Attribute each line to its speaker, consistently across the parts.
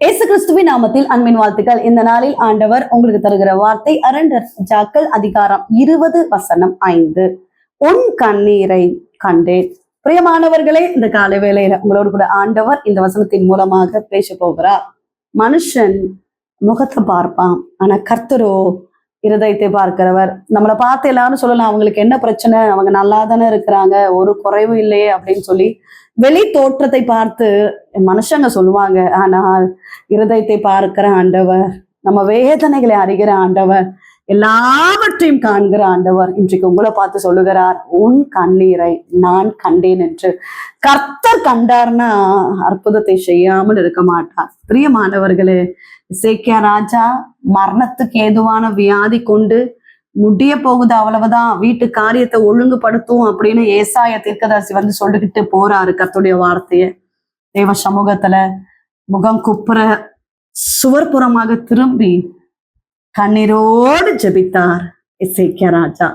Speaker 1: இயேசு கிறிஸ்துவின் நாமத்தில் அன்பின் வாழ்த்துக்கள். இந்த நாளில் ஆண்டவர் உங்களுக்கு தருகிற வார்த்தை அரண்டர் ஜாக்கள் அதிகாரம் இருபது வசனம் ஐந்து. உன் கண்ணீரை கண்டேன். பிரியமானவர்களே இந்த காலை வேளையில உங்களோடு கூட ஆண்டவர் இந்த வசனத்தின் மூலமாக பேச போகிறார். மனுஷன் முகத்தை பார்ப்பான் ஆனா கர்த்தரோ இருதயத்தை பார்க்கிறவர். நம்மளை பார்த்து எல்லாரும் சொல்லலாம். அவங்களுக்கு என்ன பிரச்சனை? அவங்க நல்லா தானே இருக்கிறாங்க. ஒரு குறைவும் இல்லையே அப்படின்னு சொல்லி வெளி தோற்றத்தை பார்த்து மனுஷங்க சொல்லுவாங்க. ஆனால் இருதயத்தை பார்க்கிற ஆண்டவர் நம்ம வேதனைகளை அறிகிற ஆண்டவர் எல்லாவற்றையும் காண்கிற ஆண்டவர் இன்றைக்கு உங்களை பார்த்து சொல்லுகிறார் உன் கண்ணீரை நான் கண்டேன் என்று. கர்த்தர் கண்டார்னா அற்புதத்தை செய்யாமல் இருக்க மாட்டார். பிரியமானவர்களே இசைக்கியா ராஜா மரணத்துக்கு ஏதுவான வியாதி கொண்டு முடிய போகுது அவ்வளவுதான். வீட்டு காரியத்தை ஒழுங்குபடுத்தும் அப்படின்னு ஏசாய தீர்க்கதரிசி வந்து சொல்லிக்கிட்டு போறாரு கத்துடைய வார்த்தைய. தேவ சமூகத்துல முகம் குப்புற சுவர்புறமாக திரும்பி கண்ணீரோடு ஜெபித்தார் இசைக்கிய ராஜா.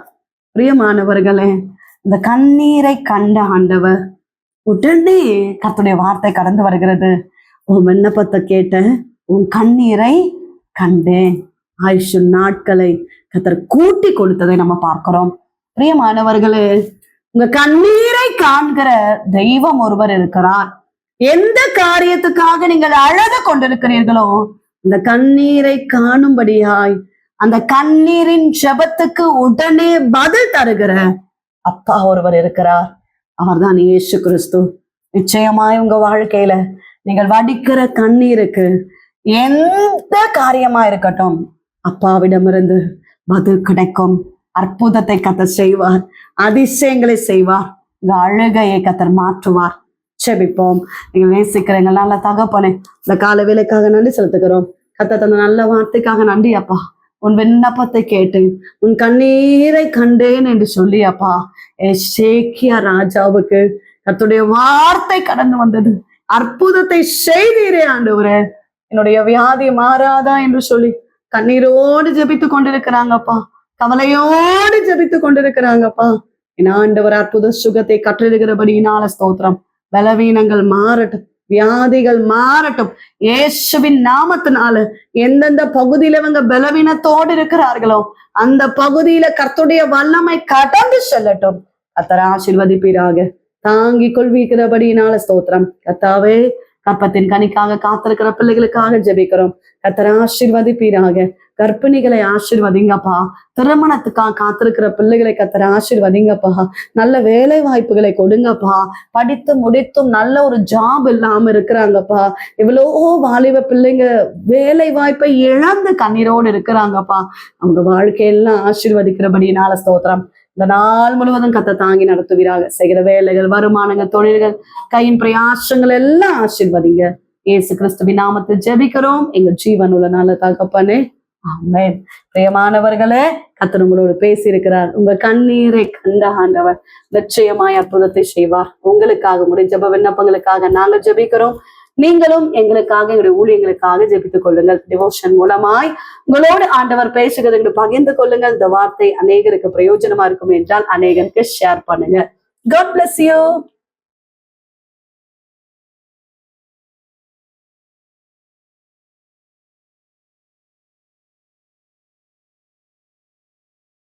Speaker 1: பிரியமானவர்களே இந்த கண்ணீரை கண்ட ஆண்டவர் உடனே கத்துடைய வார்த்தை கடந்து வருகிறது. உன் விண்ணப்பத்தை கேட்டேன் உன் கண்ணீரை கண்டேன். ஆயுஷு நாட்களை கத்தர் கூட்டி கொடுத்ததை நம்ம பார்க்கிறோம். பிரியமானவர்களே உங்க கண்ணீரை காண்கிற தெய்வம் ஒருவர் இருக்கிறார். எந்த காரியத்துக்காக நீங்கள் அழக கொண்டிருக்கிறீர்களோ இந்த கண்ணீரை காணும்படியாய் அந்த கண்ணீரின் ஜெபத்துக்கு உடனே பதில் தருகிற அப்பா ஒருவர் இருக்கிறார். அவர்தான் இயேசு கிறிஸ்து. நிச்சயமாய் உங்க வாழ்க்கையில நீங்கள் வடிக்கிற கண்ணீருக்கு எந்த காரியமா இருக்கட்டும் அப்பாவிடமிருந்து பதில் கிடைக்கும். அற்புதத்தை கத்தர் செய்வார் அதிசயங்களை செய்வார் உங்க அழுகையை கத்தர் மாற்றுவார். செபிப்போம் நீங்க நேசிக்கிற நல்ல தகப்பனே இந்த கால வேலைக்காக நன்றி செலுத்துக்கிறோம் கத்த தந்த நல்ல வார்த்தைக்காக நன்றி அப்பா. உன் விண்ணப்பத்தை கேட்டு உன் கண்ணீரை கண்டேன் என்று சொல்லி அப்பா. சேக்கியா ராஜாவுக்கு கத்துடைய வார்த்தை கடந்து வந்தது. அற்புதத்தை செய்தீரே ஆண்டவரே. என்னுடைய வியாதி மாறாதா என்று சொல்லி கண்ணீரோடு ஜெபித்து கொண்டிருக்கிறாங்கப்பா கவலையோடு ஜபித்து கொண்டிருக்கிறாங்கப்பா என் ஆண்டவர் அற்புத சுகத்தை கற்றிடுகிறபடியினால ஸ்தோத்திரம். பலவீனங்கள் மாறட்டும் வியாதிகள் மாறட்டும். இயேசுவின் நாமத்தினால எந்தெந்த பகுதியில இவங்க பலவீனத்தோடு இருக்கிறார்களோ அந்த பகுதியில கர்த்துடைய வல்லமை கடந்து செல்லட்டும். கத்தர ஆசிர்வதிப்பீராக. தாங்கிக் கொள்விக்கிறபடியினால ஸ்தோத்திரம். கத்தாவே கற்பத்தின் கனிக்காக காத்திருக்கிற பிள்ளைகளுக்காக ஜெபிக்கிறோம். கத்தர ஆசிர்வதிப்பீராக. கர்ப்பிணிகளை ஆசிர்வதிங்கப்பா. திருமணத்துக்காக காத்திருக்கிற பிள்ளைகளை கத்தர ஆசிர்வதிங்கப்பா. நல்ல வேலை வாய்ப்புகளை கொடுங்கப்பா. படித்து முடித்தும் நல்ல ஒரு ஜாப் இல்லாம இருக்கிறாங்கப்பா. எவ்வளோ வாலிப பிள்ளைங்க வேலை வாய்ப்பை இழந்து கண்ணீரோடு இருக்கிறாங்கப்பா. அவங்க வாழ்க்கையெல்லாம் ஆசிர்வதிக்கிறபடினால ஸ்தோத்திரம். இந்த நாள் முழுவதும் கத்த தாங்கி நடத்துவீராக. செய்கிற வேலைகள் வருமானங்கள் தொழில்கள் கையின் பிரயாசங்கள் எல்லாம் ஆசிர்வதிங்க. இயேசு கிறிஸ்துவின் நாமத்தில் ஜெபிக்கிறோம். எங்க ஜீவன் உள்ள நல்ல தகப்பனே. ஆமென். பிரியமானவர்களே கத்தர் உங்களோடு பேசியிருக்கிறார். உங்க கண்ணீரை கண்ட ஆண்டவர் நிச்சயமாய் அற்புதத்தை செய்வார். உங்களுக்காக உங்களுடைய ஜெப விண்ணப்பங்களுக்காக நாங்கள் ஜெபிக்கிறோம். நீங்களும் எங்களுக்காக எங்களுடைய ஊழியங்களுக்காக ஜெபித்துக் கொள்ளுங்கள். டிவோஷன் மூலமாய் உங்களோடு ஆண்டவர் பேசுகிறது பகிர்ந்து கொள்ளுங்கள். இந்த வார்த்தை அநேகருக்கு பிரயோஜனமா இருக்கும் என்றால் அநேகருக்கு ஷேர் பண்ணுங்க. God bless you